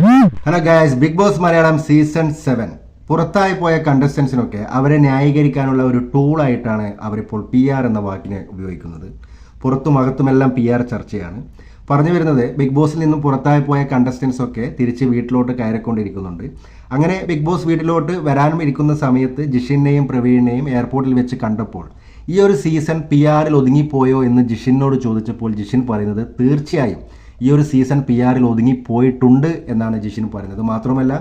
Hello guys big boss Malayalam season seven പുറത്തായി പോയ കണ്ടസ്റ്റൻസിനൊക്കെ അവരെ ന്യായീകരിക്കാനുള്ള ഒരു ടൂളായിട്ടാണ് അവരിപ്പോൾ പി ആർ എന്ന വാക്കിനെ ഉപയോഗിക്കുന്നത്. പുറത്തും അകത്തുമെല്ലാം പി ആർ ചർച്ചയാണ്. പറഞ്ഞു വരുന്നത് ബിഗ് ബോസിൽ നിന്നും പുറത്തായി പോയ കണ്ടസ്റ്റൻസ് ഒക്കെ തിരിച്ച് വീട്ടിലോട്ട് കയറിക്കൊണ്ടിരിക്കുന്നുണ്ട്. അങ്ങനെ ബിഗ് ബോസ് വീട്ടിലോട്ട് വരാനും ഇരിക്കുന്ന സമയത്ത് ജിഷിനെയും പ്രവീണിനെയും എയർപോർട്ടിൽ വെച്ച് കണ്ടപ്പോൾ ഈ ഒരു സീസൺ പി ആറിൽ ഒതുങ്ങിപ്പോയോ എന്ന് ജിഷിനോട് ചോദിച്ചപ്പോൾ ജിഷിൻ പറയുന്നത് തീർച്ചയായും ഈ ഒരു സീസൺ പി ആറിൽ ഒതുങ്ങിപ്പോയിട്ടുണ്ട് എന്നാണ് ജിഷിൻ പറയുന്നത്. മാത്രമല്ല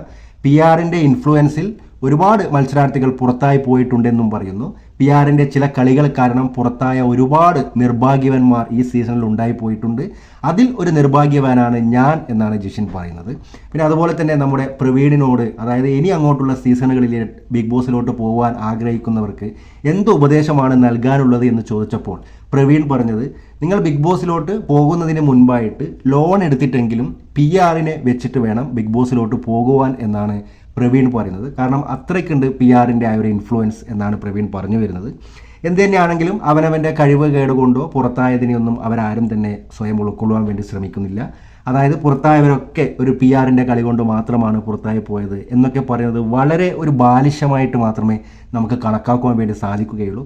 പി ആറിന്റെ ഇൻഫ്ലുവൻസിൽ ഒരുപാട് മത്സരാർത്ഥികൾ പുറത്തായി പോയിട്ടുണ്ടെന്നും പറയുന്നു. പി ആറിന്റെ ചില കളികൾ കാരണം പുറത്തായ ഒരുപാട് നിർഭാഗ്യവന്മാർ ഈ സീസണിൽ ഉണ്ടായി പോയിട്ടുണ്ട്. അതിൽ ഒരു നിർഭാഗ്യവാനാണ് ഞാൻ എന്നാണ് ജിഷിൻ പറയുന്നത്. പിന്നെ അതുപോലെ തന്നെ നമ്മുടെ പ്രവീണിനോട് അതായത് ഇനി അങ്ങോട്ടുള്ള സീസണുകളിൽ ബിഗ് ബോസിലോട്ട് പോകാൻ ആഗ്രഹിക്കുന്നവർക്ക് എന്ത് ഉപദേശമാണ് നൽകാനുള്ളത് എന്ന് ചോദിച്ചപ്പോൾ പ്രവീൺ പറഞ്ഞത് നിങ്ങൾ ബിഗ് ബോസിലോട്ട് പോകുന്നതിന് മുൻപായിട്ട് ലോൺ എടുത്തിട്ടെങ്കിലും പി ആറിനെ വെച്ചിട്ട് വേണം ബിഗ് ബോസിലോട്ട് പോകുവാൻ എന്നാണ് പ്രവീൺ പറയുന്നത്. കാരണം അത്രയ്ക്കുണ്ട് പി ആറിന്റെ ആ ഒരു ഇൻഫ്ലുവൻസ് എന്നാണ് പ്രവീൺ പറഞ്ഞു വരുന്നത്. എന്ത് തന്നെയാണെങ്കിലും അവനവന്റെ കഴിവ് കേടുകൊണ്ടോ പുറത്തായതിനെയൊന്നും അവരാരും തന്നെ സ്വയം ഉൾക്കൊള്ളുവാൻ വേണ്ടി ശ്രമിക്കുന്നില്ല. അതായത് പുറത്തായവരൊക്കെ ഒരു പി ആറിന്റെ കളി കൊണ്ട് മാത്രമാണ് പുറത്തായി പോയത് എന്നൊക്കെ പറയുന്നത് വളരെ ഒരു ബാലിശമായിട്ട് മാത്രമേ നമുക്ക് കണക്കാക്കുവാൻ വേണ്ടി സാധിക്കുകയുള്ളൂ.